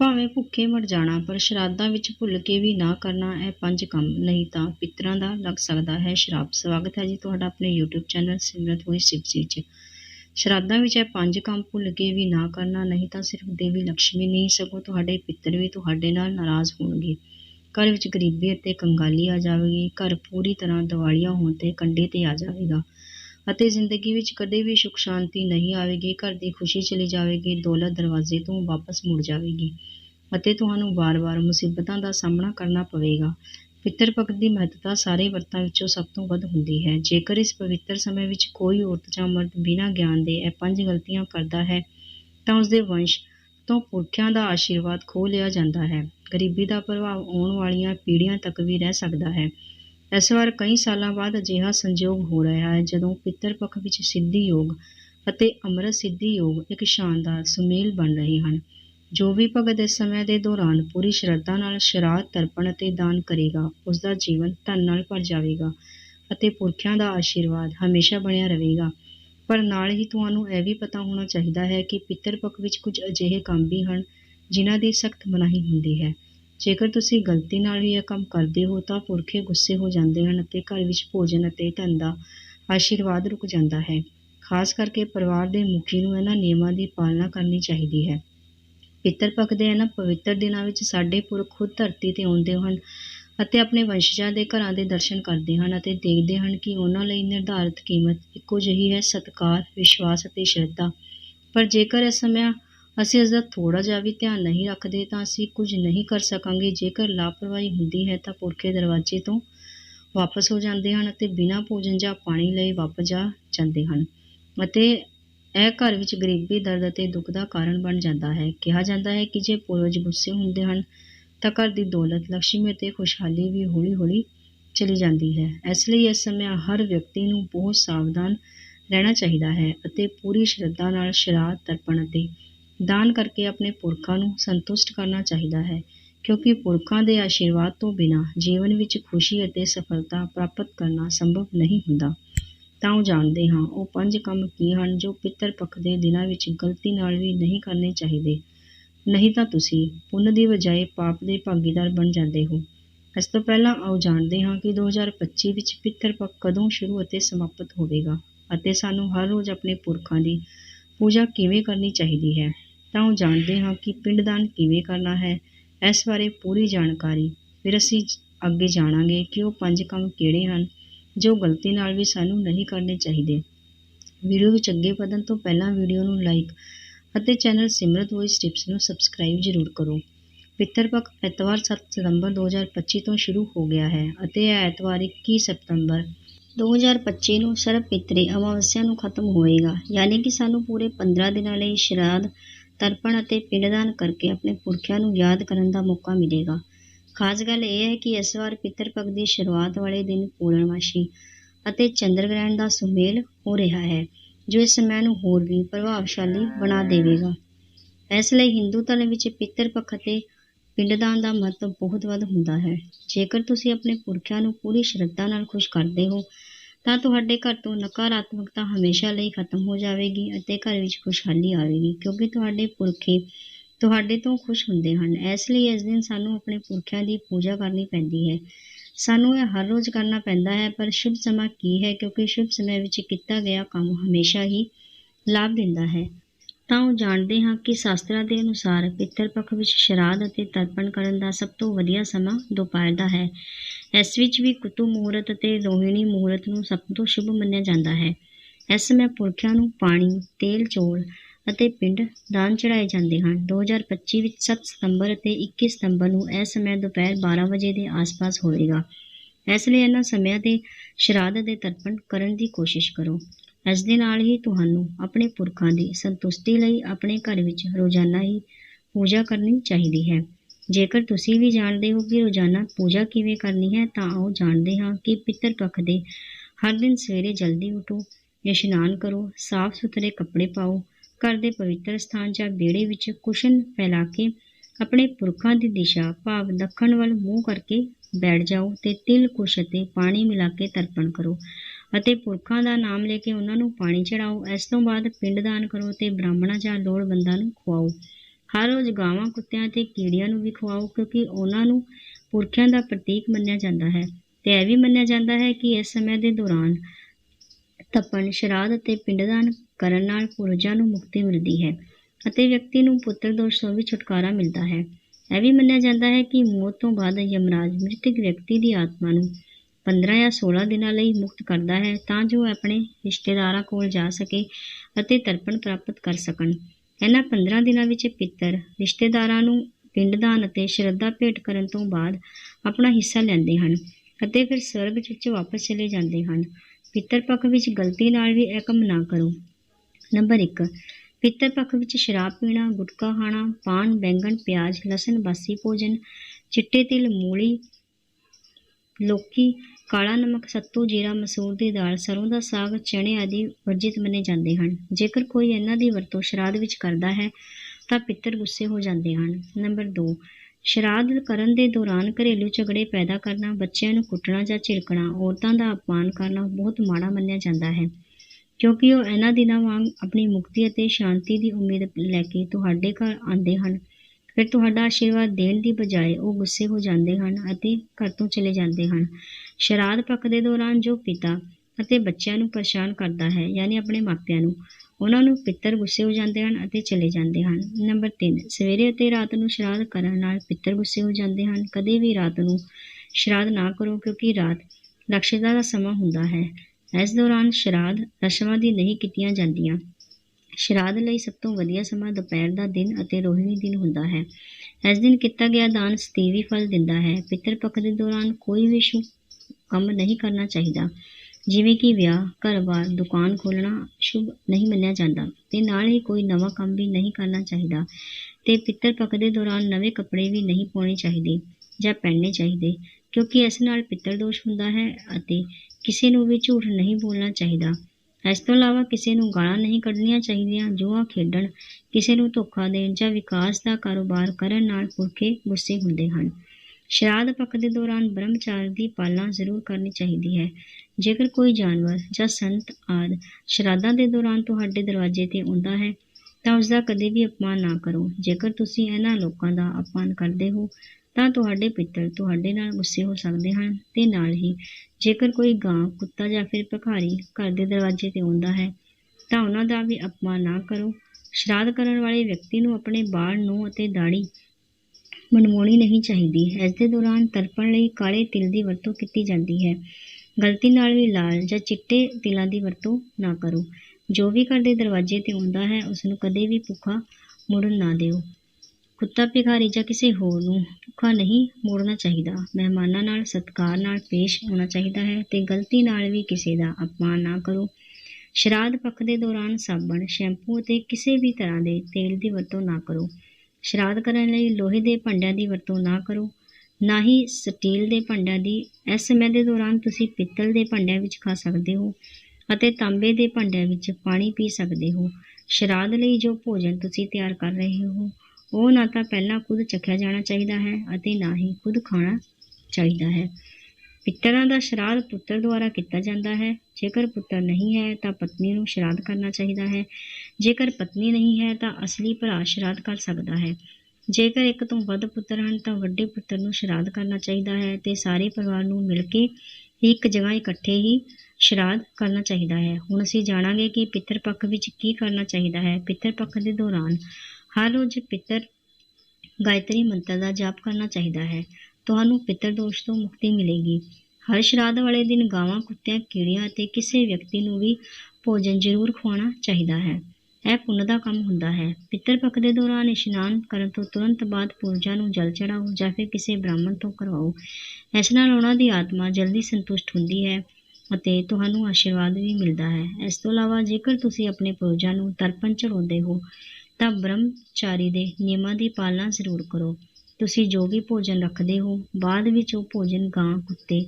ਭਾਵੇਂ ਭੁੱਖੇ ਮਰ ਜਾਣਾ, ਪਰ ਸ਼ਰਾਧਾਂ ਵਿੱਚ ਭੁੱਲ ਕੇ ਵੀ ਨਾ ਕਰਨਾ ਇਹ ਪੰਜ ਕੰਮ। ਨਹੀਂ ਤਾਂ ਪਿਤਰਾਂ ਦਾ ਲੱਗ ਸਕਦਾ ਹੈ ਸ਼ਰਾਪ ਸਵਾਗਤ ਹੈ ਜੀ ਤੁਹਾਡਾ ਆਪਣੇ YouTube ਚੈਨਲ ਸਿਮਰਤ ਹੋਈ ਸਿਵਜੀ 'ਚ। ਸ਼ਰਾਧਾਂ ਵਿੱਚ ਇਹ ਪੰਜ ਕੰਮ ਭੁੱਲ ਕੇ ਵੀ ਨਾ ਕਰਨਾ, ਨਹੀਂ ਤਾਂ ਸਿਰਫ ਦੇਵੀ ਲక్ష్ਮੀ ਨਹੀਂ, ਸਗੋਂ ਤੁਹਾਡੇ ਪਿੱਤਰ ਵੀ ਤੁਹਾਡੇ ਨਾਲ ਨਾਰਾਜ਼ ਹੋਣਗੇ। ਘਰ ਵਿੱਚ ਗਰੀਬੀ ਅਤੇ ਕੰਗਾਲੀ ਆ ਜਾਵੇਗੀ, ਘਰ ਪੂਰੀ ਤਰ੍ਹਾਂ ਦਿਵਾਲੀਆ ਹੋਣ ਤੇ ਕੰਡੇ ਤੇ ਆ ਜਾਵੇਗਾ। ਅਤੇ ਜ਼ਿੰਦਗੀ ਵਿੱਚ ਕਦੇ ਵੀ ਸੁਖ ਸ਼ਾਂਤੀ ਨਹੀਂ ਆਵੇਗੀ, ਘਰ ਦੀ ਖੁਸ਼ੀ ਚਲੀ ਜਾਵੇਗੀ, ਦੌਲਤ ਦਰਵਾਜ਼ੇ ਤੋਂ ਵਾਪਸ ਮੁੜ ਜਾਵੇਗੀ ਅਤੇ ਤੁਹਾਨੂੰ ਵਾਰ-ਵਾਰ ਮੁਸੀਬਤਾਂ ਦਾ ਸਾਹਮਣਾ ਕਰਨਾ ਪਵੇਗਾ। ਪਿੱਤਰ ਪੱਖ ਦੀ ਮਹੱਤਤਾ ਸਾਰੇ ਵਰਤਾਂ ਵਿੱਚੋਂ ਸਭ ਤੋਂ ਵੱਧ ਹੁੰਦੀ ਹੈ। ਜੇਕਰ ਇਸ ਪਵਿੱਤਰ ਸਮੇਂ ਵਿੱਚ ਕੋਈ ਔਰਤ ਜਾਂ ਮਰਦ ਬਿਨਾਂ ਗਿਆਨ ਦੇ ਇਹ ਪੰਜ ਗਲਤੀਆਂ ਕਰਦਾ ਹੈ, ਤਾਂ ਉਸਦੇ ਵੰਸ਼ ਤੋਂ ਪੁਰਖਿਆਂ ਦਾ ਆਸ਼ੀਰਵਾਦ ਖੋਹ ਲਿਆ ਜਾਂਦਾ ਹੈ। ਗਰੀਬੀ ਦਾ ਪ੍ਰਭਾਵ ਆਉਣ ਵਾਲੀਆਂ ਪੀੜ੍ਹੀਆਂ ਤੱਕ ਵੀ ਰਹਿ ਸਕਦਾ ਹੈ। ਇਸ ਵਾਰ ਕਈ ਸਾਲਾਂ ਬਾਅਦ ਅਜਿਹਾ ਸੰਜੋਗ ਹੋ ਰਿਹਾ ਹੈ, ਜਦੋਂ ਪਿੱਤਰ ਪੱਖ ਵਿੱਚ ਸਿੱਧੀ ਯੋਗ ਅਤੇ ਅੰਮ੍ਰਿਤ ਸਿੱਧੀ ਯੋਗ ਇੱਕ ਸ਼ਾਨਦਾਰ ਸੁਮੇਲ ਬਣ ਰਹੇ ਹਨ। ਜੋ ਵੀ ਭਗਤ ਇਸ ਸਮੇਂ ਦੇ ਦੌਰਾਨ ਪੂਰੀ ਸ਼ਰਧਾ ਨਾਲ ਸ਼ਰਾਧ, ਤਰਪਣ ਅਤੇ ਦਾਨ ਕਰੇਗਾ, ਉਸ ਦਾ ਜੀਵਨ ਧਨ ਨਾਲ ਭਰ ਜਾਵੇਗਾ ਅਤੇ ਪੁਰਖਿਆਂ ਦਾ ਆਸ਼ੀਰਵਾਦ ਹਮੇਸ਼ਾ ਬਣਿਆ ਰਹੇਗਾ। ਪਰ ਨਾਲ ਹੀ ਤੁਹਾਨੂੰ ਇਹ ਵੀ ਪਤਾ ਹੋਣਾ ਚਾਹੀਦਾ ਹੈ ਕਿ ਪਿੱਤਰ ਪੱਖ ਵਿੱਚ ਕੁਝ ਅਜਿਹੇ ਕੰਮ ਵੀ ਹਨ, ਜਿਨ੍ਹਾਂ ਦੀ ਸਖਤ ਮਨਾਹੀ ਹੁੰਦੀ ਹੈ। ਜੇਕਰ ਤੁਸੀਂ ਗਲਤੀ ਨਾਲ ਵੀ ਇਹ ਕੰਮ ਕਰਦੇ ਹੋ ਤਾਂ ਪੁਰਖੇ ਗੁੱਸੇ ਹੋ ਜਾਂਦੇ ਹਨ ਅਤੇ ਘਰ ਵਿੱਚ ਭੋਜਨ ਅਤੇ ਧਨ ਦਾ ਆਸ਼ੀਰਵਾਦ ਰੁਕ ਜਾਂਦਾ ਹੈ। ਖਾਸ ਕਰਕੇ ਪਰਿਵਾਰ ਦੇ ਮੁਖੀ ਨੂੰ ਇਹਨਾਂ ਨਿਯਮਾਂ ਦੀ ਪਾਲਣਾ ਕਰਨੀ ਚਾਹੀਦੀ ਹੈ। ਪਿੱਤਰ ਪੱਖ ਦੇ ਇਹਨਾਂ ਪਵਿੱਤਰ ਦਿਨਾਂ ਵਿੱਚ ਸਾਡੇ ਪੁਰਖ ਖੁਦ ਧਰਤੀ ਤੇ ਆਉਂਦੇ ਹਨ ਅਤੇ ਆਪਣੇ ਵੰਸ਼ਜਾਂ ਦੇ ਘਰਾਂ ਦੇ ਦਰਸ਼ਨ ਕਰਦੇ ਹਨ ਅਤੇ ਦੇਖਦੇ ਹਨ ਕਿ ਉਹਨਾਂ ਲਈ ਨਿਰਧਾਰਿਤ ਕੀਮਤ ਇੱਕੋ ਜਿਹੀ ਹੈ ਸਤਿਕਾਰ, ਵਿਸ਼ਵਾਸ ਅਤੇ ਸ਼ਰਧਾ। ਪਰ ਜੇਕਰ ਇਸ ਸਮੇਂ ਅਸੀਂ ਇਸ ਦਾ ਥੋੜਾ ਜਿਹਾ ਵੀ ਧਿਆਨ ਨਹੀਂ ਰੱਖਦੇ ਤਾਂ ਅਸੀਂ ਕੁਝ ਨਹੀਂ ਕਰ ਸਕਾਂਗੇ। ਜੇਕਰ ਲਾਪਰਵਾਹੀ ਹੁੰਦੀ ਹੈ ਤਾਂ ਪੁਰਖੇ ਦਰਵਾਜ਼ੇ ਤੋਂ ਵਾਪਸ ਹੋ ਜਾਂਦੇ ਹਨ ਅਤੇ ਬਿਨਾਂ ਭੋਜਨ ਜਾਂ ਪਾਣੀ ਲਈ ਵਾਪਸ ਜਾ ਜਾਂਦੇ ਹਨ ਅਤੇ ਇਹ ਘਰ ਵਿੱਚ ਗਰੀਬੀ, ਦਰਦ ਅਤੇ ਦੁੱਖ ਦਾ ਕਾਰਨ ਬਣ ਜਾਂਦਾ ਹੈ। ਕਿਹਾ ਜਾਂਦਾ ਹੈ ਕਿ ਜੇ ਪੂਰਵਜ ਗੁੱਸੇ ਹੁੰਦੇ ਹਨ ਤਾਂ ਘਰ ਦੀ ਦੌਲਤ ਲక్ష్ਮੀ ਅਤੇ ਖੁਸ਼ਹਾਲੀ ਵੀ ਹੌਲੀ-ਹੌਲੀ ਚਲੀ ਜਾਂਦੀ ਹੈ। ਇਸ ਲਈ ਇਸ ਸਮੇਂ ਹਰ ਵਿਅਕਤੀ ਨੂੰ ਬਹੁਤ ਸਾਵਧਾਨ ਰਹਿਣਾ ਚਾਹੀਦਾ ਹੈ ਅਤੇ ਪੂਰੀ ਸ਼ਰਧਾ ਨਾਲ ਸ਼ਰਾਧ, ਤਰਪਣ ਅਤੇ ਦਾਨ ਕਰਕੇ ਆਪਣੇ ਪੁਰਖਾਂ ਨੂੰ ਸੰਤੁਸ਼ਟ ਕਰਨਾ ਚਾਹੀਦਾ ਹੈ, ਕਿਉਂਕਿ ਪੁਰਖਾਂ ਦੇ ਆਸ਼ੀਰਵਾਦ ਤੋਂ ਬਿਨਾਂ ਜੀਵਨ ਵਿੱਚ ਖੁਸ਼ੀ ਅਤੇ ਸਫਲਤਾ ਪ੍ਰਾਪਤ ਕਰਨਾ ਸੰਭਵ ਨਹੀਂ ਹੁੰਦਾ। ਤਾਂ ਉਹ ਜਾਣਦੇ ਹਾਂ, ਉਹ ਪੰਜ ਕੰਮ ਕੀ ਹਨ ਜੋ ਪਿੱਤਰ ਪੱਖ ਦੇ ਦਿਨਾਂ ਵਿੱਚ ਗਲਤੀ ਨਾਲ ਵੀ ਨਹੀਂ ਕਰਨੇ ਚਾਹੀਦੇ। ਨਹੀਂ ਤਾਂ ਤੁਸੀਂ ਪੁੰਨ ਦੀ ਬਜਾਏ ਪਾਪ ਦੇ ਭਾਗੀਦਾਰ ਬਣ ਜਾਂਦੇ ਹੋ। ਇਸ ਤੋਂ ਪਹਿਲਾਂ ਆਓ ਜਾਣਦੇ ਹਾਂ ਕਿ 2025 ਵਿੱਚ ਪਿੱਤਰ ਪੱਖ ਕਦੋਂ ਸ਼ੁਰੂ ਅਤੇ ਸਮਾਪਤ ਹੋਵੇਗਾ ਅਤੇ ਸਾਨੂੰ ਹਰ ਰੋਜ਼ ਆਪਣੇ ਪੁਰਖਾਂ ਦੀ ਪੂਜਾ ਕਿਵੇਂ ਕਰਨੀ ਚਾਹੀਦੀ ਹੈ। ਤਾਂ ਉਹ ਜਾਣਦੇ ਹਾਂ ਕਿ ਪਿੰਡਦਾਨ ਕਿਵੇਂ ਕਰਨਾ ਹੈ। ਇਸ ਬਾਰੇ ਪੂਰੀ ਜਾਣਕਾਰੀ ਫਿਰ ਅਸੀਂ ਅੱਗੇ ਜਾਣਾਂਗੇ ਕਿ ਉਹ ਪੰਜ ਕੰਮ ਕਿਹੜੇ ਹਨ, ਜੋ ਗਲਤੀ ਨਾਲ ਵੀ ਸਾਨੂੰ ਨਹੀਂ ਕਰਨੇ ਚਾਹੀਦੇ। ਵੀਡੀਓ ਵਿੱਚ ਅੱਗੇ ਵਧਣ ਤੋਂ ਪਹਿਲਾਂ ਵੀਡੀਓ ਨੂੰ ਲਾਈਕ ਅਤੇ ਚੈਨਲ ਸਿਮਰਤ ਵੌਇਸ ਟਿਪਸ ਨੂੰ ਸਬਸਕ੍ਰਾਈਬ ਜ਼ਰੂਰ ਕਰੋ। ਪਿੱਤਰ ਪੱਖ ਐਤਵਾਰ 7 ਸਤੰਬਰ 2025 ਤੋਂ ਸ਼ੁਰੂ ਹੋ ਗਿਆ ਹੈ ਅਤੇ ਇਹ ਐਤਵਾਰ 21 ਸਤੰਬਰ 2025 ਨੂੰ ਸਰਬ ਪਿਤਰੀ ਅਮਾਵਸਿਆ ਨੂੰ ਖਤਮ ਹੋਏਗਾ, ਯਾਨੀ ਕਿ ਸਾਨੂੰ ਪੂਰੇ 15 ਦਿਨਾਂ ਲਈ ਸ਼ਰਾਧ ਤਰਪਣ ਅਤੇ ਪਿੰਡਦਾਨ ਕਰਕੇ ਆਪਣੇ ਪੁਰਖਿਆਂ ਨੂੰ ਯਾਦ ਕਰਨ ਦਾ ਮੌਕਾ ਮਿਲੇਗਾ। ਖਾਸ ਗੱਲ ਇਹ ਹੈ ਕਿ ਇਸ ਵਾਰ ਪਿੱਤਰ ਪੱਖ ਦੀ ਸ਼ੁਰੂਆਤ ਵਾਲੇ ਦਿਨ ਪੂਰਨਮਾਸ਼ੀ ਅਤੇ ਚੰਦਰ ਗ੍ਰਹਿਣ ਦਾ ਸੁਮੇਲ ਹੋ ਰਿਹਾ ਹੈ, ਜੋ ਇਸ ਸਮੇਂ ਨੂੰ ਹੋਰ ਵੀ ਪ੍ਰਭਾਵਸ਼ਾਲੀ ਬਣਾ ਦੇਵੇਗਾ। ਇਸ ਲਈ ਹਿੰਦੂ ਧਰਮ ਵਿੱਚ ਪਿੱਤਰ ਪੱਖ ਅਤੇ ਪਿੰਡਦਾਨ ਦਾ ਮਹੱਤਵ ਬਹੁਤ ਵੱਧ ਹੁੰਦਾ ਹੈ। ਜੇਕਰ ਤੁਸੀਂ ਆਪਣੇ ਪੁਰਖਿਆਂ ਨੂੰ ਪੂਰੀ ਸ਼ਰਧਾ ਨਾਲ ਖੁਸ਼ ਕਰਦੇ ਹੋ ਤਾਂ ਤੁਹਾਡੇ ਘਰ ਤੋਂ ਨਕਾਰਾਤਮਕਤਾ ਹਮੇਸ਼ਾ ਲਈ ਖਤਮ ਹੋ ਜਾਵੇਗੀ ਅਤੇ ਘਰ ਵਿੱਚ ਖੁਸ਼ਹਾਲੀ ਆਵੇਗੀ, ਕਿਉਂਕਿ ਤੁਹਾਡੇ ਪੁਰਖੇ ਤੁਹਾਡੇ ਤੋਂ ਖੁਸ਼ ਹੁੰਦੇ ਹਨ। ਇਸ ਲਈ ਇਸ ਦਿਨ ਸਾਨੂੰ ਆਪਣੇ ਪੁਰਖਿਆਂ ਦੀ ਪੂਜਾ ਕਰਨੀ ਪੈਂਦੀ ਹੈ। ਸਾਨੂੰ ਇਹ ਹਰ ਰੋਜ਼ ਕਰਨਾ ਪੈਂਦਾ ਹੈ, ਪਰ ਸ਼ੁਭ ਸਮਾਂ ਕੀ ਹੈ? ਕਿਉਂਕਿ ਸ਼ੁਭ ਸਮੇਂ ਵਿੱਚ ਕੀਤਾ ਗਿਆ ਕੰਮ ਹਮੇਸ਼ਾ ਹੀ ਲਾਭ ਦਿੰਦਾ ਹੈ। ਤਾਂ ਉਹ ਜਾਣਦੇ ਹਾਂ ਕਿ ਸ਼ਾਸਤਰਾਂ ਦੇ ਅਨੁਸਾਰ ਪਿੱਤਰ ਪੱਖ ਵਿੱਚ ਸ਼ਰਾਧ ਅਤੇ ਤਰਪਣ ਕਰਨ ਦਾ ਸਭ ਤੋਂ ਵਧੀਆ ਸਮਾਂ ਦੁਪਹਿਰ ਦਾ ਹੈ। ਇਸ ਵਿੱਚ ਵੀ ਕੁਤੂ ਮੂਰਤ ਅਤੇ ਰੋਹਿਣੀ ਮੂਹਰਤ ਨੂੰ ਸਭ ਤੋਂ ਸ਼ੁਭ ਮੰਨਿਆ ਜਾਂਦਾ ਹੈ। ਇਸ ਸਮੇਂ ਪੁਰਖਿਆਂ ਨੂੰ ਪਾਣੀ, ਤੇਲ, ਚੌਲ ਅਤੇ ਪਿੰਡ ਦਾਨ ਚੜਾਏ ਜਾਂਦੇ ਹਨ। 2025 ਵਿੱਚ 7 ਸਤੰਬਰ ਅਤੇ 21 ਸਤੰਬਰ ਨੂੰ ਇਹ ਸਮੇਂ ਦੁਪਹਿਰ 12 ਵਜੇ ਦੇ ਆਸ-ਪਾਸ ਹੋਵੇਗਾ। ਇਸ ਲਈ ਇਹਨਾਂ ਸਮਿਆਂ ਤੇ ਸ਼ਰਾਧ ਦੇ ਤਰਪਣ ਕਰਨ ਦੀ ਕੋਸ਼ਿਸ਼ ਕਰੋ। ਇਸ ਦੇ ਨਾਲ ਹੀ ਤੁਹਾਨੂੰ ਆਪਣੇ ਪੁਰਖਾਂ ਦੀ ਸੰਤੁਸ਼ਟੀ ਲਈ ਆਪਣੇ ਘਰ ਵਿੱਚ ਰੋਜ਼ਾਨਾ ਹੀ ਪੂਜਾ ਕਰਨੀ ਚਾਹੀਦੀ ਹੈ। ਜੇਕਰ ਤੁਸੀਂ ਵੀ ਜਾਣਦੇ ਹੋ ਕਿ ਰੋਜ਼ਾਨਾ ਪੂਜਾ ਕਿਵੇਂ ਕਰਨੀ ਹੈ, ਤਾਂ ਆਓ ਜਾਣਦੇ ਹਾਂ ਕਿ ਪਿੱਤਰ ਪੱਖ ਦੇ ਹਰ ਦਿਨ ਸਵੇਰੇ ਜਲਦੀ ਉਠੋ, ਇਸ਼ਨਾਨ ਕਰੋ, ਸਾਫ਼ ਸੁਥਰੇ ਕੱਪੜੇ ਪਾਓ, ਘਰ ਦੇ ਪਵਿੱਤਰ ਸਥਾਨ ਜਾਂ ਵਿਹੜੇ ਵਿੱਚ ਕੁਸ਼ਨ ਫੈਲਾ ਕੇ ਆਪਣੇ ਪੁਰਖਾਂ ਦੀ ਦਿਸ਼ਾ, ਭਾਵ ਦੱਖਣ ਵੱਲ ਮੂੰਹ ਕਰਕੇ ਬੈਠ ਜਾਓ ਤੇ ਤਿਲ ਕੁਸ਼ ਅਤੇ ਪਾਣੀ ਮਿਲਾ ਕੇ ਤਰਪਣ ਕਰੋ ਅਤੇ ਪੁਰਖਾਂ ਦਾ ਨਾਮ ਲੈ ਕੇ ਉਹਨਾਂ ਨੂੰ ਪਾਣੀ ਚੜਾਓ। ਇਸ ਤੋਂ ਬਾਅਦ ਪਿੰਡ ਦਾਨ ਕਰੋ ਤੇ ਬ੍ਰਾਹਮਣਾਂ ਜਾਂ ਲੋੜਵੰਦਾਂ ਨੂੰ ਖਵਾਓ ਹਰ ਰੋਜ਼ ਗਾਵਾਂ, ਕੁੱਤਿਆਂ ਅਤੇ ਕੀੜੀਆਂ ਨੂੰ ਵੀ ਖਵਾਓ ਕਿਉਂਕਿ ਉਹਨਾਂ ਨੂੰ ਪੁਰਖਿਆਂ ਦਾ ਪ੍ਰਤੀਕ ਮੰਨਿਆ ਜਾਂਦਾ ਹੈ ਤੇ ਇਹ ਵੀ ਮੰਨਿਆ ਜਾਂਦਾ ਹੈ ਕਿ ਇਸ ਸਮੇਂ ਦੇ ਦੌਰਾਨ ਤਪਣ, ਸ਼ਰਾਧ ਅਤੇ ਪਿੰਡਦਾਨ ਕਰਨ ਨਾਲ ਪੁਰਜਾਂ ਨੂੰ ਮੁਕਤੀ ਮਿਲਦੀ ਹੈ ਅਤੇ ਵਿਅਕਤੀ ਨੂੰ ਪੁੱਤਰ ਦੋਸ਼ ਤੋਂ ਵੀ ਛੁਟਕਾਰਾ ਮਿਲਦਾ ਹੈ। ਇਹ ਵੀ ਮੰਨਿਆ ਜਾਂਦਾ ਹੈ ਕਿ ਮੌਤ ਤੋਂ ਬਾਅਦ ਯਮਰਾਜ ਮ੍ਰਿਤਕ ਵਿਅਕਤੀ ਦੀ ਆਤਮਾ ਨੂੰ 15 ਜਾਂ 16 ਦਿਨਾਂ ਲਈ ਮੁਕਤ ਕਰਦਾ ਹੈ ਤਾਂ ਜੋ ਆਪਣੇ ਰਿਸ਼ਤੇਦਾਰਾਂ ਕੋਲ ਜਾ ਸਕੇ ਅਤੇ ਤਰਪਣ ਪ੍ਰਾਪਤ ਕਰ ਸਕਣ। ਇਹਨਾਂ 15 ਦਿਨਾਂ ਵਿੱਚ ਪਿੱਤਰ ਰਿਸ਼ਤੇਦਾਰਾਂ ਨੂੰ ਪਿੰਡਦਾਨ ਅਤੇ ਸ਼ਰਧਾ ਭੇਟ ਕਰਨ ਤੋਂ ਬਾਅਦ ਆਪਣਾ ਹਿੱਸਾ ਲੈਂਦੇ ਹਨ ਅਤੇ ਫਿਰ ਸਵਰਗ ਵਿੱਚ ਵਾਪਸ ਚਲੇ ਜਾਂਦੇ ਹਨ। ਪਿੱਤਰ ਪੱਖ ਵਿੱਚ ਗਲਤੀ ਨਾਲ ਵੀ ਇਹ ਕੰਮ ਨਾ ਕਰੋ। ਨੰਬਰ 1 ਪਿੱਤਰ ਪੱਖ ਵਿੱਚ ਸ਼ਰਾਬ ਪੀਣਾ, ਗੁਟਕਾ ਖਾਣਾ, ਪਾਨ, ਬੈਂਗਣ, ਪਿਆਜ਼, ਲਸਣ, ਬਾਸੀ ਭੋਜਨ, ਚਿੱਟੇ ਤਿਲ, ਮੂਲੀ, ਲੋਕੀ ਕਾਲਾ ਨਮਕ, ਸੱਤੂ, ਜੀਰਾ, ਮਸੂਰ ਦੀ ਦਾਲ ਸਰੋਂ ਦਾ ਸਾਗ ਚਣੇ ਆਦਿ ਵਰਜਿਤ ਮੰਨੇ ਜਾਂਦੇ ਹਨ। ਜੇਕਰ ਕੋਈ ਇਹਨਾਂ ਦੀ ਵਰਤੋਂ ਸ਼ਰਾਧ ਵਿੱਚ ਕਰਦਾ ਹੈ, ਤਾਂ ਪਿੱਤਰ ਗੁੱਸੇ ਹੋ ਜਾਂਦੇ ਹਨ। ਨੰਬਰ 2 ਸ਼ਰਾਧ ਕਰਨ ਦੇ ਦੌਰਾਨ ਘਰੇਲੂ ਝਗੜੇ ਪੈਦਾ ਕਰਨਾ, ਬੱਚਿਆਂ ਨੂੰ ਕੁੱਟਣਾ ਜਾਂ ਝਿੜਕਣਾ ਔਰਤਾਂ ਦਾ ਅਪਮਾਨ ਕਰਨਾ ਬਹੁਤ ਮਾੜਾ ਮੰਨਿਆ ਜਾਂਦਾ ਹੈ। ਕਿਉਂਕਿ ਉਹ ਇਹਨਾਂ ਦਿਨਾਂ ਵਾਂਗ ਆਪਣੀ ਮੁਕਤੀ ਅਤੇ ਸ਼ਾਂਤੀ ਦੀ ਉਮੀਦ ਲੈ ਕੇ ਤੁਹਾਡੇ ਘਰ ਆਉਂਦੇ ਹਨ। ਫਿਰ ਤੁਹਾਡਾ ਆਸ਼ੀਰਵਾਦ ਦੇਣ ਦੀ ਬਜਾਏ ਉਹ ਗੁੱਸੇ ਹੋ ਜਾਂਦੇ ਹਨ ਅਤੇ ਘਰ ਤੋਂ ਚਲੇ ਜਾਂਦੇ ਹਨ। ਸ਼ਰਾਧ ਪੱਖ ਦੇ ਦੌਰਾਨ ਜੋ ਪਿਤਾ ਅਤੇ ਬੱਚਿਆਂ ਨੂੰ ਪਰੇਸ਼ਾਨ ਕਰਦਾ ਹੈ, ਯਾਨੀ ਆਪਣੇ ਮਾਪਿਆਂ ਨੂੰ, ਉਹਨਾਂ ਨੂੰ ਪਿੱਤਰ ਗੁੱਸੇ ਹੋ ਜਾਂਦੇ ਹਨ ਅਤੇ ਚਲੇ ਜਾਂਦੇ ਹਨ। ਨੰਬਰ 3 ਸਵੇਰੇ ਅਤੇ ਰਾਤ ਨੂੰ ਸ਼ਰਾਧ ਕਰਨ ਨਾਲ ਪਿੱਤਰ ਗੁੱਸੇ ਹੋ ਜਾਂਦੇ ਹਨ। ਕਦੇ ਵੀ ਰਾਤ ਨੂੰ ਸ਼ਰਾਧ ਨਾ ਕਰੋ, ਕਿਉਂਕਿ ਰਾਤ ਲਕਸ਼ਤਾ ਦਾ ਸਮਾਂ ਹੁੰਦਾ ਹੈ। ਇਸ ਦੌਰਾਨ ਸ਼ਰਾਧ ਰਸਮਾਂ ਦੀ ਨਹੀਂ ਕੀਤੀਆਂ ਜਾਂਦੀਆਂ। ਸ਼ਰਾਧ ਲਈ ਸਭ ਤੋਂ ਵਧੀਆ ਸਮਾਂ ਦੁਪਹਿਰ ਦਾ ਦਿਨ ਅਤੇ ਰੋਹਿਣੀ ਦਿਨ ਹੁੰਦਾ ਹੈ। ਇਸ ਦਿਨ ਕੀਤਾ ਗਿਆ ਦਾਨ ਸਤੀਵੀ ਫਲ ਦਿੰਦਾ ਹੈ। ਪਿੱਤਰ ਪੱਖ ਦੇ ਦੌਰਾਨ ਕੋਈ ਵੀ ਸ਼ੁਭ ਕੰਮ ਨਹੀਂ ਕਰਨਾ ਚਾਹੀਦਾ। ਜਿਵੇਂ ਕਿ ਵਿਆਹ, ਘਰ-ਬਾਰ, ਦੁਕਾਨ ਖੋਲ੍ਹਣਾ ਸ਼ੁਭ ਨਹੀਂ ਮੰਨਿਆ ਜਾਂਦਾ ਤੇ ਨਾਲ ਹੀ ਕੋਈ ਨਵਾਂ ਕੰਮ ਵੀ ਨਹੀਂ ਕਰਨਾ ਚਾਹੀਦਾ ਤੇ ਪਿੱਤਰ ਪੱਖ ਦੇ ਦੌਰਾਨ ਨਵੇਂ ਕੱਪੜੇ ਵੀ ਨਹੀਂ ਪਾਉਣੇ ਚਾਹੀਦੇ ਜਾਂ ਪਹਿਨਣੇ ਚਾਹੀਦੇ ਕਿਉਂਕਿ ਇਸ ਨਾਲ ਪਿੱਤਰ ਦੋਸ਼ ਹੁੰਦਾ ਹੈ ਅਤੇ ਕਿਸੇ ਨੂੰ ਵੀ ਝੂਠ ਨਹੀਂ ਬੋਲਣਾ ਚਾਹੀਦਾ। ਇਸ ਤੋਂ ਇਲਾਵਾ ਕਿਸੇ ਨੂੰ ਗਾਲਾਂ ਨਹੀਂ ਕੱਢਣੀਆਂ ਚਾਹੀਦੀਆਂ, ਜੂਆ ਖੇਡਣ, ਕਿਸੇ ਨੂੰ ਧੋਖਾ ਦੇਣ ਜਾਂ ਵਿਕਾਸ ਦਾ ਕਾਰੋਬਾਰ ਕਰਨ ਨਾਲ ਪੁਰਖੇ ਗੁੱਸੇ ਹੁੰਦੇ ਹਨ। ਸ਼ਰਾਧ ਪੱਖ ਦੇ ਦੌਰਾਨ ਬ੍ਰਹਮਚਾਰ ਦੀ ਪਾਲਣਾ ਜ਼ਰੂਰ ਕਰਨੀ ਚਾਹੀਦੀ ਹੈ। ਜੇਕਰ ਕੋਈ ਜਾਨਵਰ ਜਾਂ ਸੰਤ ਆਦਿ ਸ਼ਰਾਧਾਂ ਦੇ ਦੌਰਾਨ ਤੁਹਾਡੇ ਦਰਵਾਜ਼ੇ ਤੇ ਆਉਂਦਾ ਹੈ, ਤਾਂ ਉਸ ਦਾ ਕਦੇ ਵੀ ਅਪਮਾਨ ਨਾ ਕਰੋ। ਜੇਕਰ ਤੁਸੀਂ ਇਹਨਾਂ ਲੋਕਾਂ ਦਾ ਅਪਮਾਨ ਕਰਦੇ ਹੋ ਤਾਂ ਤੁਹਾਡੇ ਪਿੱਤਰ ਤੁਹਾਡੇ ਨਾਲ ਗੁੱਸੇ ਹੋ ਸਕਦੇ ਹਨ ਤੇ ਨਾਲ ਹੀ ਜੇਕਰ ਕੋਈ ਗਾਂ, ਕੁੱਤਾ ਜਾਂ ਫਿਰ ਭਿਖਾਰੀ ਘਰ ਦੇ ਦਰਵਾਜ਼ੇ ਤੇ ਆਉਂਦਾ ਹੈ, ਤਾਂ ਉਹਨਾਂ ਦਾ ਵੀ ਅਪਮਾਨ ਨਾ ਕਰੋ। ਸ਼ਰਾਧ ਕਰਨ ਵਾਲੇ ਵਿਅਕਤੀ ਨੂੰ ਆਪਣੇ ਬਾਲ ਨੂੰ ਅਤੇ ਦਾੜੀ ਮਨਮੋਣੀ ਨਹੀਂ ਚਾਹੀਦੀ। ਇਸ ਦੇ ਦੌਰਾਨ ਤਰਪਣ ਲਈ ਕਾਲੇ ਤਿਲ ਦੀ ਵਰਤੋਂ ਕੀਤੀ ਜਾਂਦੀ ਹੈ। ਗਲਤੀ ਨਾਲ ਵੀ ਲਾਲ ਜਾਂ ਚਿੱਟੇ ਤਿਲਾਂ ਦੀ ਵਰਤੋਂ ਨਾ ਕਰੋ। ਜੋ ਵੀ ਘਰ ਦੇ ਦਰਵਾਜ਼ੇ ਤੇ ਆਉਂਦਾ ਹੈ ਉਸ ਨੂੰ ਕਦੇ ਵੀ ਭੁੱਖਾ ਮੁੜਨ ਨਾ ਦਿਓ। ਕੁੱਤਾ ਭਿਖਾਰੀ ਜਾਂ ਕਿਸੇ ਹੋਰ ਨੂੰ ਭੁੱਖਾ ਨਹੀਂ ਮੋੜਨਾ ਚਾਹੀਦਾ। ਮਹਿਮਾਨਾਂ ਨਾਲ, ਸਤਿਕਾਰ ਨਾਲ ਪੇਸ਼ ਹੋਣਾ ਚਾਹੀਦਾ ਹੈ ਤੇ ਗਲਤੀ ਨਾਲ ਵੀ ਕਿਸੇ ਦਾ ਅਪਮਾਨ ਨਾ ਕਰੋ। ਸ਼ਰਾਧ ਪੱਖ ਦੇ ਦੌਰਾਨ ਸਾਬਣ, ਸ਼ੈਂਪੂ ਅਤੇ ਕਿਸੇ ਵੀ ਤਰ੍ਹਾਂ ਦੇ ਤੇਲ ਦੀ ਵਰਤੋਂ ਨਾ ਕਰੋ। ਸ਼ਰਾਧ ਕਰਨ ਲਈ ਲੋਹੇ ਦੇ ਭਾਂਡਿਆਂ ਦੀ ਵਰਤੋਂ ਨਾ ਕਰੋ। ਨਾ ਹੀ ਸਟੀਲ ਦੇ ਭਾਂਡਿਆਂ ਦੀ। ਇਸ ਸਮੇਂ ਦੇ ਦੌਰਾਨ ਤੁਸੀਂ ਪਿੱਤਲ ਦੇ ਭਾਂਡਿਆਂ ਵਿੱਚ ਖਾ ਸਕਦੇ ਹੋ ਅਤੇ ਤਾਂਬੇ ਦੇ ਭਾਂਡਿਆਂ ਵਿੱਚ ਪਾਣੀ ਪੀ ਸਕਦੇ ਹੋ। ਸ਼ਰਾਧ ਲਈ ਜੋ ਭੋਜਨ ਤੁਸੀਂ ਤਿਆਰ ਕਰ ਰਹੇ ਹੋ ਉਹ ਨਾ ਤਾਂ ਪਹਿਲਾਂ ਖੁਦ ਚੱਖਿਆ ਜਾਣਾ ਚਾਹੀਦਾ ਹੈ ਅਤੇ ਨਾ ਹੀ ਖੁਦ ਖਾਣਾ ਚਾਹੀਦਾ ਹੈ। ਪਿੱਤਰਾਂ ਦਾ ਸ਼ਰਾਧ ਪੁੱਤਰ ਦੁਆਰਾ ਕੀਤਾ ਜਾਂਦਾ ਹੈ। ਜੇਕਰ ਪੁੱਤਰ ਨਹੀਂ ਹੈ ਤਾਂ ਪਤਨੀ ਨੂੰ ਸ਼ਰਾਧ ਕਰਨਾ ਚਾਹੀਦਾ ਹੈ। ਜੇਕਰ ਪਤਨੀ ਨਹੀਂ ਹੈ ਤਾਂ ਅਸਲੀ ਭਰਾ ਸ਼ਰਾਧ ਕਰ ਸਕਦਾ ਹੈ। ਜੇਕਰ ਇੱਕ ਤੋਂ ਵੱਧ ਪੁੱਤਰ ਹਨ ਤਾਂ ਵੱਡੇ ਪੁੱਤਰ ਨੂੰ ਸ਼ਰਾਧ ਕਰਨਾ ਚਾਹੀਦਾ ਹੈ ਤੇ ਸਾਰੇ ਪਰਿਵਾਰ ਨੂੰ ਮਿਲ ਕੇ ਇੱਕ ਜਗ੍ਹਾ ਇਕੱਠੇ ਹੀ ਸ਼ਰਾਧ ਕਰਨਾ ਚਾਹੀਦਾ ਹੈ। ਹੁਣ ਅਸੀਂ ਜਾਣਾਂਗੇ ਕਿ ਪਿੱਤਰ ਪੱਖ ਵਿੱਚ ਕੀ ਕਰਨਾ ਚਾਹੀਦਾ ਹੈ। ਪਿੱਤਰ ਪੱਖ ਦੇ ਦੌਰਾਨ ਹਰ ਰੋਜ਼ ਪਿੱਤਰ ਗਾਇਤਰੀ ਮੰਤਰ ਦਾ ਜਾਪ ਕਰਨਾ ਚਾਹੀਦਾ ਹੈ। ਤੁਹਾਨੂੰ ਪਿੱਤਰ ਦੋਸ਼ ਤੋਂ ਮੁਕਤੀ ਮਿਲੇਗੀ। ਹਰ ਸ਼ਰਾਧ ਵਾਲੇ ਦਿਨ ਗਾਵਾਂ, ਕੁੱਤਿਆਂ, ਕੀੜੀਆਂ ਅਤੇ ਕਿਸੇ ਵਿਅਕਤੀ ਨੂੰ ਵੀ ਭੋਜਨ ਜ਼ਰੂਰ ਖਵਾਉਣਾ ਚਾਹੀਦਾ ਹੈ। ਇਹ ਪੁੰਨ ਦਾ ਕੰਮ ਹੁੰਦਾ ਹੈ। ਪਿੱਤਰ ਪੱਖ ਦੇ ਦੌਰਾਨ ਇਸ਼ਨਾਨ ਕਰਨ ਤੋਂ ਤੁਰੰਤ ਬਾਅਦ ਪੂਜਾ ਨੂੰ ਜਲ ਚੜਾਓ ਜਾਂ ਫਿਰ ਕਿਸੇ ਬ੍ਰਾਹਮਣ ਤੋਂ ਕਰਵਾਓ। ਇਸ ਨਾਲ ਉਹਨਾਂ ਦੀ ਆਤਮਾ ਜਲਦੀ ਸੰਤੁਸ਼ਟ ਹੁੰਦੀ ਹੈ ਅਤੇ ਤੁਹਾਨੂੰ ਆਸ਼ੀਰਵਾਦ ਵੀ ਮਿਲਦਾ ਹੈ। ਇਸ ਤੋਂ ਇਲਾਵਾ ਜੇਕਰ ਤੁਸੀਂ ਆਪਣੇ ਪੂਜਾ ਨੂੰ ਤਰਪਣ ਚੜਾਉਂਦੇ ਹੋ ਤਾਂ ਬ੍ਰਹਮਚਾਰੀ ਦੇ ਨਿਯਮਾਂ ਦੀ ਪਾਲਣਾ ਜ਼ਰੂਰ ਕਰੋ। ਤੁਸੀਂ ਜੋ ਵੀ ਭੋਜਨ ਰੱਖਦੇ ਹੋ, ਬਾਅਦ ਵਿੱਚ ਉਹ ਭੋਜਨ ਗਾਂ, ਕੁੱਤੇ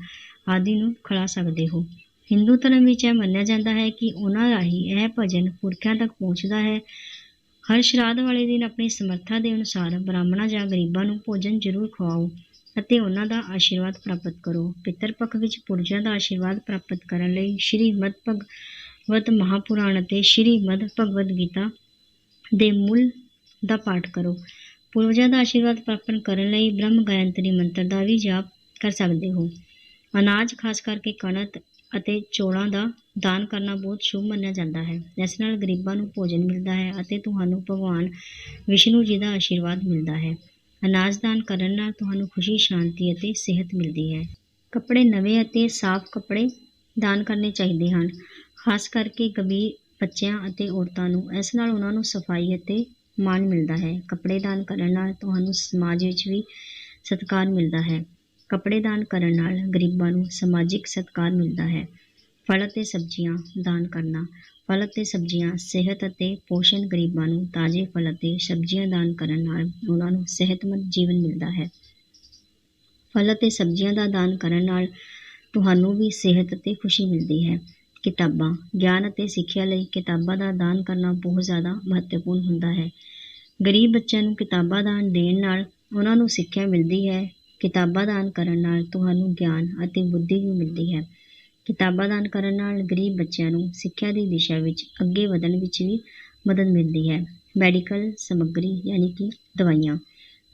ਆਦਿ ਨੂੰ ਖਿਲਾ ਸਕਦੇ ਹੋ। ਹਿੰਦੂ ਧਰਮ ਵਿੱਚ ਇਹ ਮੰਨਿਆ ਜਾਂਦਾ ਹੈ ਕਿ ਉਹਨਾਂ ਰਾਹੀਂ ਇਹ ਭਜਨ ਪੁਰਖਿਆਂ ਤੱਕ ਪਹੁੰਚਦਾ ਹੈ। ਹਰ ਸ਼ਰਾਧ ਵਾਲੇ ਦਿਨ ਆਪਣੀ ਸਮਰੱਥਾ ਦੇ ਅਨੁਸਾਰ ਬ੍ਰਾਹਮਣਾਂ ਜਾਂ ਗਰੀਬਾਂ ਨੂੰ ਭੋਜਨ ਜ਼ਰੂਰ ਖਵਾਓ ਅਤੇ ਉਹਨਾਂ ਦਾ ਆਸ਼ੀਰਵਾਦ ਪ੍ਰਾਪਤ ਕਰੋ। ਪਿੱਤਰ ਪੱਖ ਵਿੱਚ ਪੁਰਜਾਂ ਦਾ ਆਸ਼ੀਰਵਾਦ ਪ੍ਰਾਪਤ ਕਰਨ ਲਈ ਸ਼੍ਰੀ ਮਦ ਭਗਵਤ ਮਹਾਪੁਰਾਣ ਅਤੇ ਸ਼੍ਰੀ ਮਦ ਭਗਵਦ ਗੀਤਾ ਦੇ ਮੂਲ ਦਾ ਪਾਠ ਕਰੋ। ਪੂਰਵਜਾਂ ਦਾ ਆਸ਼ੀਰਵਾਦ ਪ੍ਰਾਪਤ ਕਰਨ ਲਈ ਬ੍ਰਹਮ ਗਾਇਤਰੀ ਮੰਤਰ ਦਾ ਵੀ ਜਾਪ ਕਰ ਸਕਦੇ ਹੋ। ਅਨਾਜ ਖਾਸ ਕਰਕੇ ਕਣਕ ਅਤੇ ਚੌਲਾਂ ਦਾ ਦਾਨ ਕਰਨਾ ਬਹੁਤ ਸ਼ੁਭ ਮੰਨਿਆ ਜਾਂਦਾ ਹੈ। ਇਸ ਨਾਲ ਗਰੀਬਾਂ ਨੂੰ ਭੋਜਨ ਮਿਲਦਾ ਹੈ ਅਤੇ ਤੁਹਾਨੂੰ ਭਗਵਾਨ ਵਿਸ਼ਨੂੰ ਜੀ ਦਾ ਆਸ਼ੀਰਵਾਦ ਮਿਲਦਾ ਹੈ। ਅਨਾਜ ਦਾਨ ਕਰਨ ਨਾਲ ਤੁਹਾਨੂੰ ਖੁਸ਼ੀ, ਸ਼ਾਂਤੀ ਅਤੇ ਸਿਹਤ ਮਿਲਦੀ ਹੈ। ਕੱਪੜੇ ਨਵੇਂ ਅਤੇ ਸਾਫ਼ ਕੱਪੜੇ ਦਾਨ ਕਰਨੇ ਚਾਹੀਦੇ ਹਨ। ਖਾਸ ਕਰਕੇ ਗੰਭੀਰ ਬੱਚਿਆਂ ਅਤੇ ਔਰਤਾਂ ਨੂੰ, ਇਸ ਨਾਲ ਉਹਨਾਂ ਨੂੰ ਸਫ਼ਾਈ ਅਤੇ ਮਾਣ ਮਿਲਦਾ ਹੈ। ਕੱਪੜੇ ਦਾਨ ਕਰਨ ਨਾਲ ਤੁਹਾਨੂੰ ਸਮਾਜ ਵਿੱਚ ਵੀ ਸਤਿਕਾਰ ਮਿਲਦਾ ਹੈ। ਕੱਪੜੇ ਦਾਨ ਕਰਨ ਨਾਲ ਗਰੀਬਾਂ ਨੂੰ ਸਮਾਜਿਕ ਸਤਿਕਾਰ ਮਿਲਦਾ ਹੈ। ਫਲ ਅਤੇ ਸਬਜ਼ੀਆਂ ਦਾਨ ਕਰਨਾ, ਫਲ ਅਤੇ ਸਬਜ਼ੀਆਂ ਸਿਹਤ ਅਤੇ ਪੋਸ਼ਣ ਗਰੀਬਾਂ ਨੂੰ ਤਾਜ਼ੇ ਫਲ ਅਤੇ ਸਬਜ਼ੀਆਂ ਦਾਨ ਕਰਨ ਨਾਲ ਉਹਨਾਂ ਨੂੰ ਸਿਹਤਮੰਦ ਜੀਵਨ ਮਿਲਦਾ ਹੈ। ਫਲ ਅਤੇ ਸਬਜ਼ੀਆਂ ਦਾ ਦਾਨ ਕਰਨ ਨਾਲ ਤੁਹਾਨੂੰ ਵੀ ਸਿਹਤ ਅਤੇ ਖੁਸ਼ੀ ਮਿਲਦੀ ਹੈ। ਕਿਤਾਬਾਂ, ਗਿਆਨ ਅਤੇ ਸਿੱਖਿਆ ਲਈ ਕਿਤਾਬਾਂ ਦਾ ਦਾਨ ਕਰਨਾ ਬਹੁਤ ਜ਼ਿਆਦਾ ਮਹੱਤਵਪੂਰਨ ਹੁੰਦਾ ਹੈ। ਗਰੀਬ ਬੱਚਿਆਂ ਨੂੰ ਕਿਤਾਬਾਂ ਦਾਨ ਦੇਣ ਨਾਲ ਉਹਨਾਂ ਨੂੰ ਸਿੱਖਿਆ ਮਿਲਦੀ ਹੈ। ਕਿਤਾਬਾਂ ਦਾਨ ਕਰਨ ਨਾਲ ਤੁਹਾਨੂੰ ਗਿਆਨ ਅਤੇ ਬੁੱਧੀ ਵੀ ਮਿਲਦੀ ਹੈ। ਕਿਤਾਬਾਂ ਦਾਨ ਕਰਨ ਨਾਲ ਗਰੀਬ ਬੱਚਿਆਂ ਨੂੰ ਸਿੱਖਿਆ ਦੀ ਦਿਸ਼ਾ ਵਿੱਚ ਅੱਗੇ ਵਧਣ ਵਿੱਚ ਵੀ ਮਦਦ ਮਿਲਦੀ ਹੈ। ਮੈਡੀਕਲ ਸਮੱਗਰੀ, ਯਾਨੀ ਕਿ ਦਵਾਈਆਂ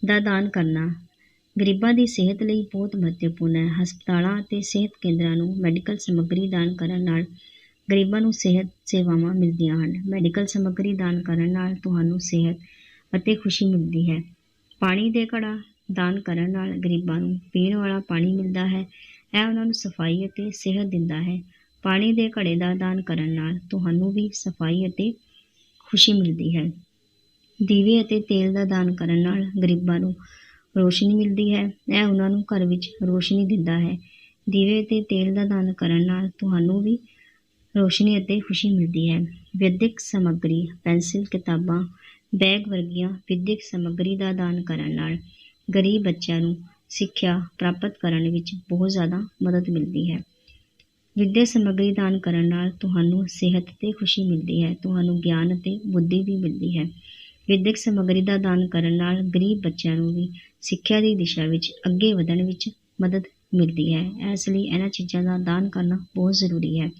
ਦਾ ਦਾਨ ਕਰਨਾ ਗਰੀਬਾਂ ਦੀ ਸਿਹਤ ਲਈ ਬਹੁਤ ਮਹੱਤਵਪੂਰਨ ਹੈ। ਹਸਪਤਾਲਾਂ ਅਤੇ ਸਿਹਤ ਕੇਂਦਰਾਂ ਨੂੰ ਮੈਡੀਕਲ ਸਮੱਗਰੀ ਦਾਨ ਕਰਨ ਨਾਲ ਗਰੀਬਾਂ ਨੂੰ ਸਿਹਤ ਸੇਵਾਵਾਂ ਮਿਲਦੀਆਂ ਹਨ। ਮੈਡੀਕਲ ਸਮੱਗਰੀ ਦਾਨ ਕਰਨ ਨਾਲ ਤੁਹਾਨੂੰ ਸਿਹਤ ਅਤੇ ਖੁਸ਼ੀ ਮਿਲਦੀ ਹੈ। ਪਾਣੀ ਦੇ ਘੜਾ ਦਾਨ ਕਰਨ ਨਾਲ ਗਰੀਬਾਂ ਨੂੰ ਪੀਣ ਵਾਲਾ ਪਾਣੀ ਮਿਲਦਾ ਹੈ। ਇਹ ਉਹਨਾਂ ਨੂੰ ਸਫ਼ਾਈ ਅਤੇ ਸਿਹਤ ਦਿੰਦਾ ਹੈ। ਪਾਣੀ ਦੇ ਘੜੇ ਦਾ ਦਾਨ ਕਰਨ ਨਾਲ ਤੁਹਾਨੂੰ ਵੀ ਸਫ਼ਾਈ ਅਤੇ ਖੁਸ਼ੀ ਮਿਲਦੀ ਹੈ। ਦੀਵੇ ਅਤੇ ਤੇਲ ਦਾ ਦਾਨ ਕਰਨ ਨਾਲ ਗਰੀਬਾਂ ਨੂੰ ਰੋਸ਼ਨੀ ਮਿਲਦੀ ਹੈ। ਇਹ ਉਹਨਾਂ ਨੂੰ ਘਰ ਵਿੱਚ ਰੋਸ਼ਨੀ ਦਿੰਦਾ ਹੈ। ਦੀਵੇ ਅਤੇ ਤੇਲ ਦਾ ਦਾਨ ਕਰਨ ਨਾਲ ਤੁਹਾਨੂੰ ਵੀ ਰੋਸ਼ਨੀ ਅਤੇ ਖੁਸ਼ੀ ਮਿਲਦੀ ਹੈ। ਵਿਦਿਅਕ ਸਮੱਗਰੀ, ਪੈਨਸਿਲ, ਕਿਤਾਬਾਂ, ਬੈਗ ਵਰਗੀਆਂ ਵਿਦਿਅਕ ਸਮੱਗਰੀ ਦਾ ਦਾਨ ਕਰਨ ਨਾਲ ਗਰੀਬ ਬੱਚਿਆਂ ਨੂੰ ਸਿੱਖਿਆ ਪ੍ਰਾਪਤ ਕਰਨ ਵਿੱਚ ਬਹੁਤ ਜ਼ਿਆਦਾ ਮਦਦ ਮਿਲਦੀ ਹੈ। ਵਿਦਿਆ ਸਮੱਗਰੀ ਦਾਨ ਕਰਨ ਨਾਲ ਤੁਹਾਨੂੰ ਸਿਹਤ ਤੇ ਖੁਸ਼ੀ ਮਿਲਦੀ ਹੈ। ਤੁਹਾਨੂੰ ਗਿਆਨ ਅਤੇ ਬੁੱਧੀ ਵੀ ਮਿਲਦੀ ਹੈ। ਵਿਦਿਅਕ ਸਮੱਗਰੀ ਦਾ ਦਾਨ ਕਰਨ ਨਾਲ ਗਰੀਬ ਬੱਚਿਆਂ ਨੂੰ ਵੀ ਸਿੱਖਿਆ ਦੀ ਦਿਸ਼ਾ ਵਿੱਚ ਅੱਗੇ ਵਧਣ ਵਿੱਚ ਮਦਦ ਮਿਲਦੀ ਹੈ। ਇਸ ਲਈ ਇਹਨਾਂ ਚੀਜ਼ਾਂ ਦਾ ਦਾਨ ਕਰਨਾ ਬਹੁਤ ਜ਼ਰੂਰੀ ਹੈ।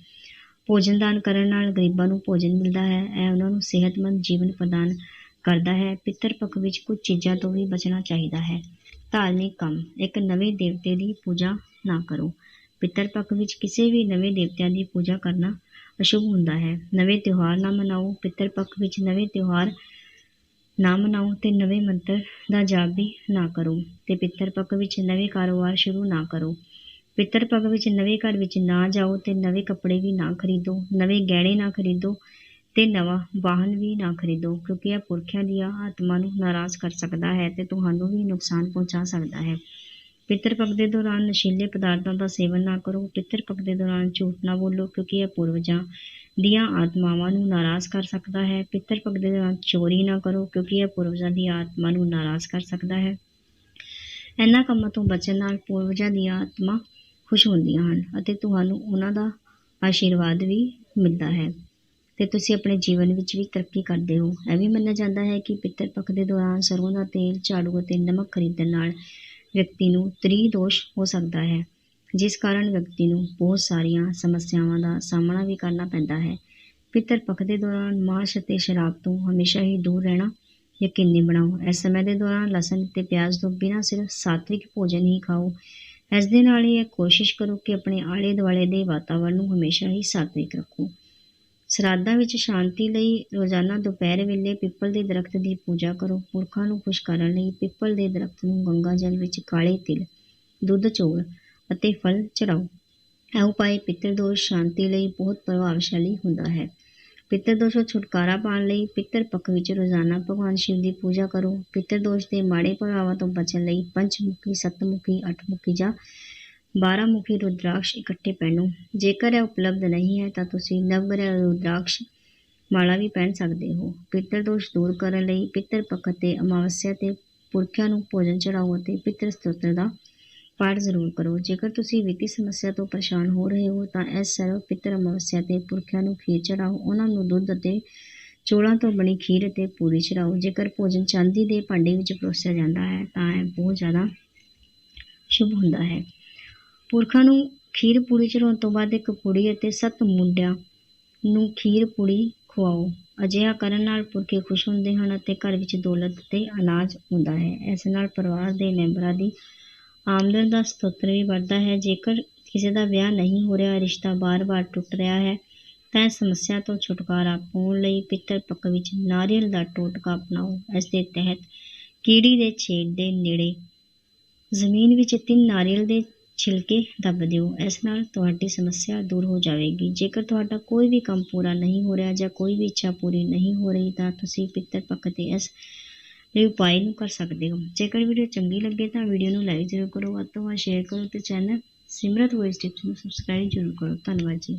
ਭੋਜਨ ਦਾਨ ਕਰਨ ਨਾਲ ਗਰੀਬਾਂ ਨੂੰ ਭੋਜਨ ਮਿਲਦਾ ਹੈ। ਇਹ ਉਹਨਾਂ ਨੂੰ ਸਿਹਤਮੰਦ ਜੀਵਨ ਪ੍ਰਦਾਨ ਕਰਦਾ ਹੈ। ਪਿੱਤਰ ਪੱਖ ਵਿੱਚ ਕੁਝ ਚੀਜ਼ਾਂ ਤੋਂ ਵੀ ਬਚਣਾ ਚਾਹੀਦਾ ਹੈ। ਧਾਰਮਿਕ ਕੰਮ। ਇੱਕ ਨਵੇਂ ਦੇਵਤੇ ਦੀ ਪੂਜਾ ਨਾ ਕਰੋ। ਪਿੱਤਰ ਪੱਖ ਵਿੱਚ ਕਿਸੇ ਵੀ ਨਵੇਂ ਦੇਵਤਿਆਂ ਦੀ ਪੂਜਾ ਕਰਨਾ ਅਸ਼ੁਭ ਹੁੰਦਾ ਹੈ। ਨਵੇਂ ਤਿਉਹਾਰ ਨਾ ਮਨਾਓ। ਪਿੱਤਰ ਪੱਖ ਵਿੱਚ ਨਵੇਂ ਤਿਉਹਾਰ ਨਾ ਮਨਾਓ ਤੇ ਨਵੇਂ ਮੰਤਰ ਦਾ ਜਾਪ ਵੀ ਨਾ ਕਰੋ ਤੇ ਪਿੱਤਰ ਪੱਖ ਵਿੱਚ ਨਵੇਂ ਕਾਰੋਬਾਰ ਸ਼ੁਰੂ ਨਾ ਕਰੋ। ਪਿੱਤਰ ਪੱਖ ਵਿੱਚ ਨਵੇਂ ਘਰ ਵਿੱਚ ਨਾ ਜਾਓ ਤੇ ਨਵੇਂ ਕੱਪੜੇ ਵੀ ਨਾ ਖਰੀਦੋ, ਨਵੇਂ ਗਹਿਣੇ ਨਾ ਖਰੀਦੋ ਤੇ ਨਵਾਂ ਵਾਹਨ ਵੀ ਨਾ ਖਰੀਦੋ, ਕਿਉਂਕਿ ਇਹ ਪੁਰਖਿਆਂ ਦੀਆਂ ਆਤਮਾ ਨੂੰ ਨਾਰਾਜ਼ ਕਰ ਸਕਦਾ ਹੈ ਤੇ ਤੁਹਾਨੂੰ ਵੀ ਨੁਕਸਾਨ ਪਹੁੰਚਾ ਸਕਦਾ ਹੈ। ਪਿੱਤਰ ਪੱਖ ਦੇ ਦੌਰਾਨ ਨਸ਼ੀਲੇ ਪਦਾਰਥਾਂ ਦਾ ਸੇਵਨ ਨਾ ਕਰੋ, ਪਿੱਤਰ ਪੱਖ ਦੇ ਦੌਰਾਨ ਝੂਠ ਨਾ ਬੋਲੋ, ਕਿਉਂਕਿ ਇਹ ਪੂਰਵਜਾਂ ਦੀਆਂ ਆਤਮਾਵਾਂ ਨੂੰ ਨਾਰਾਜ਼ ਕਰ ਸਕਦਾ ਹੈ। ਪਿੱਤਰ ਪੱਖ ਦੇ ਦੌਰਾਨ ਚੋਰੀ ਨਾ ਕਰੋ, ਕਿਉਂਕਿ ਇਹ ਪੂਰਵਜਾਂ ਦੀ ਆਤਮਾ ਨੂੰ ਨਾਰਾਜ਼ ਕਰ ਸਕਦਾ ਹੈ। ਇਹਨਾਂ ਕੰਮਾਂ ਤੋਂ ਬਚਣ ਨਾਲ ਪੂਰਵਜਾਂ ਦੀਆਂ ਆਤਮਾ ਖੁਸ਼ ਹੁੰਦੀਆਂ ਹਨ ਅਤੇ ਤੁਹਾਨੂੰ ਉਹਨਾਂ ਦਾ ਆਸ਼ੀਰਵਾਦ ਵੀ ਮਿਲਦਾ ਹੈ। ਤੇ ਤੁਸੀਂ ਆਪਣੇ ਜੀਵਨ ਵਿੱਚ ਵੀ ਤਰੱਕੀ ਕਰਦੇ ਹੋ। ਇਹ ਵੀ ਮੰਨਿਆ ਜਾਂਦਾ ਹੈ ਕਿ ਪਿੱਤਰ ਪੱਖ ਦੇ ਦੌਰਾਨ ਸਰੋਂ ਦਾ ਤੇਲ, ਝਾੜੂ ਅਤੇ ਨਮਕ ਖਰੀਦਣ ਨਾਲ ਵਿਅਕਤੀ ਨੂੰ ਤ੍ਰੀ ਦੋਸ਼ ਹੋ ਸਕਦਾ ਹੈ। ਜਿਸ ਕਾਰਨ ਵਿਅਕਤੀ ਨੂੰ ਬਹੁਤ ਸਾਰੀਆਂ ਸਮੱਸਿਆਵਾਂ ਦਾ ਸਾਹਮਣਾ ਵੀ ਕਰਨਾ ਪੈਂਦਾ ਹੈ। ਪਿੱਤਰ ਪੱਖ ਦੇ ਦੌਰਾਨ ਮਾਸ਼ ਅਤੇ ਸ਼ਰਾਬ ਤੋਂ ਹਮੇਸ਼ਾ ਹੀ ਦੂਰ ਰਹਿਣਾ ਯਕੀਨੀ ਬਣਾਓ। ਇਸ ਸਮੇਂ ਦੇ ਦੌਰਾਨ ਲਸਣ ਅਤੇ ਪਿਆਜ਼ ਤੋਂ ਬਿਨਾਂ ਸਿਰਫ ਸਾਤਵਿਕ ਭੋਜਨ ਹੀ ਖਾਓ। ਇਸ ਦੇ ਨਾਲ ਹੀ ਇਹ ਕੋਸ਼ਿਸ਼ ਕਰੋ ਕਿ ਆਪਣੇ ਆਲੇ ਦੁਆਲੇ ਦੇ ਵਾਤਾਵਰਣ ਨੂੰ ਹਮੇਸ਼ਾ ਹੀ ਸਾਤਵਿਕ ਰੱਖੋ। ਸਰਾਧਾਂ ਵਿੱਚ ਸ਼ਾਂਤੀ ਲਈ ਰੋਜ਼ਾਨਾ ਦੁਪਹਿਰ ਵੇਲੇ ਪਿੱਪਲ ਦੇ ਦਰਖਤ ਦੀ ਪੂਜਾ ਕਰੋ। ਪੁਰਖਾਂ ਨੂੰ ਖੁਸ਼ ਕਰਨ ਲਈ ਪਿੱਪਲ ਦੇ ਦਰਖਤ ਨੂੰ ਗੰਗਾ ਜਲ ਵਿੱਚ ਕਾਲੇ ਤਿਲ, ਦੁੱਧ ਚੌਲ ਅਤੇ ਫਲ ਚੜਾਓ। ਇਹ ਉਪਾਅ ਪਿੱਤਰ ਦੋਸ਼ ਸ਼ਾਂਤੀ ਲਈ ਬਹੁਤ ਪ੍ਰਭਾਵਸ਼ਾਲੀ ਹੁੰਦਾ ਹੈ। ਪਿੱਤਰ ਦੋਸ਼ ਤੋਂ ਛੁਟਕਾਰਾ ਪਾਉਣ ਲਈ ਪਿੱਤਰ ਪੱਖ ਵਿੱਚ ਰੋਜ਼ਾਨਾ ਭਗਵਾਨ ਸ਼ਿਵ ਦੀ ਪੂਜਾ ਕਰੋ। ਪਿੱਤਰ ਦੋਸ਼ ਦੇ ਮਾੜੇ ਪ੍ਰਭਾਵਾਂ ਤੋਂ ਬਚਣ ਲਈ ਪੰਚਮੁਖੀ, ਸੱਤਮੁਖੀ, ਅੱਠਮੁਖੀ ਜਾਂ ਬਾਰਾਮੁਖੀ ਰੁਦਰਾਕਸ਼ ਇਕੱਠੇ ਪਹਿਨੋ। ਜੇਕਰ ਇਹ ਉਪਲਬਧ ਨਹੀਂ ਹੈ ਤਾਂ ਤੁਸੀਂ ਨਵਗ੍ਰਹਿ ਰੁਦਰਾਕਸ਼ ਮਾਲਾ ਵੀ ਪਹਿਨ ਸਕਦੇ ਹੋ। ਪਿੱਤਰ ਦੋਸ਼ ਦੂਰ ਕਰਨ ਲਈ ਪਿੱਤਰ ਪੱਖ ਤੇ ਅਮਾਵਸਿਆ ਤੇ ਪੁਰਖਿਆਂ ਨੂੰ ਭੋਜਨ ਚੜਾਓ ਅਤੇ ਪਿੱਤਰ ਸਤੋਤਰ ਦਾ ਪਾਠ ਜ਼ਰੂਰ ਕਰੋ। ਜੇਕਰ ਤੁਸੀਂ ਵਿੱਤੀ ਸਮੱਸਿਆ ਤੋਂ ਪਰੇਸ਼ਾਨ ਹੋ ਰਹੇ ਹੋ, ਤਾਂ ਇਸ ਸਰਵ ਪਿੱਤਰ ਅਮਾਵਸਿਆ ਤੇ ਪੁਰਖਿਆਂ ਨੂੰ ਖੀਰ ਚੜਾਓ। ਉਹਨਾਂ ਨੂੰ ਦੁੱਧ ਅਤੇ ਚੌਲਾਂ ਤੋਂ ਬਣੀ ਖੀਰ ਅਤੇ ਪੂਰੀ ਚੜਾਓ। ਜੇਕਰ ਭੋਜਨ ਚਾਂਦੀ ਦੇ ਭਾਂਡੇ ਵਿੱਚ ਪਰੋਸਿਆ ਜਾਂਦਾ ਹੈ, ਤਾਂ ਇਹ ਬਹੁਤ ਜ਼ਿਆਦਾ ਸ਼ੁਭ ਹੁੰਦਾ ਹੈ। ਪੁਰਖਾਂ ਨੂੰ ਖੀਰ ਪੂਰੀ ਚੜਾਉਣ ਤੋਂ ਬਾਅਦ ਇੱਕ ਕੁੜੀ ਅਤੇ ਸੱਤ ਮੁੰਡਿਆਂ ਨੂੰ ਖੀਰ ਪੂਰੀ ਖਵਾਓ। ਅਜਿਹਾ ਕਰਨ ਨਾਲ ਪੁਰਖੇ ਖੁਸ਼ ਹੁੰਦੇ ਹਨ ਅਤੇ ਘਰ ਵਿੱਚ ਦੌਲਤ ਤੇ ਅਨਾਜ ਹੁੰਦਾ ਹੈ। ਇਸ ਨਾਲ ਪਰਿਵਾਰ ਦੇ ਮੈਂਬਰਾਂ ਦੀ ਆਮਦਨ ਦਾ ਸਤੋਤਰ ਵੀ ਵੱਧਦਾ ਹੈ। ਜੇਕਰ ਕਿਸੇ ਦਾ ਵਿਆਹ ਨਹੀਂ ਹੋ ਰਿਹਾ, ਰਿਸ਼ਤਾ ਬਾਰ-ਬਾਰ ਟੁੱਟ ਰਿਹਾ ਹੈ, ਤਾਂ ਇਸ ਸਮੱਸਿਆ ਤੋਂ ਛੁਟਕਾਰਾ ਪਾਉਣ ਲਈ ਪਿੱਤਰ ਪੱਖ ਵਿੱਚ ਨਾਰੀਅਲ ਦਾ ਟੋਟਕਾ ਅਪਣਾਓ। ਇਸ ਦੇ ਤਹਿਤ ਕੀੜੀ ਦੇ ਛੇਦ ਦੇ ਨੇੜੇ ਜ਼ਮੀਨ ਵਿੱਚ ਤਿੰਨ ਨਾਰੀਅਲ ਦੇ ਛਿਲਕੇ ਦੱਬ ਦਿਓ। ਇਸ ਨਾਲ ਤੁਹਾਡੀ ਸਮੱਸਿਆ ਦੂਰ ਹੋ ਜਾਵੇਗੀ। ਜੇਕਰ ਤੁਹਾਡਾ ਕੋਈ ਵੀ ਕੰਮ ਪੂਰਾ ਨਹੀਂ ਹੋ ਰਿਹਾ ਜਾਂ ਕੋਈ ਵੀ ਇੱਛਾ ਪੂਰੀ ਨਹੀਂ ਹੋ ਰਹੀ, ਤਾਂ ਤੁਸੀਂ ਪਿੱਤਰ ਪੱਖ ਤੇ ਇਸ ਲਈ ਉਪਾਅ ਨੂੰ ਕਰ ਸਕਦੇ ਹੋ। ਜੇਕਰ ਵੀਡੀਓ ਚੰਗੀ ਲੱਗੇ ਤਾਂ ਵੀਡੀਓ ਨੂੰ ਲਾਈਕ ਜ਼ਰੂਰ ਕਰੋ। ਵੱਧ ਤੋਂ ਵੱਧ ਸ਼ੇਅਰ ਕਰੋ ਤੇ ਚੈਨਲ ਸਿਮਰਤ ਵੌਇਸ ਟਿਪਸ ਨੂੰ ਸਬਸਕ੍ਰਾਈਬ ਜ਼ਰੂਰ ਕਰੋ। ਧੰਨਵਾਦ ਜੀ।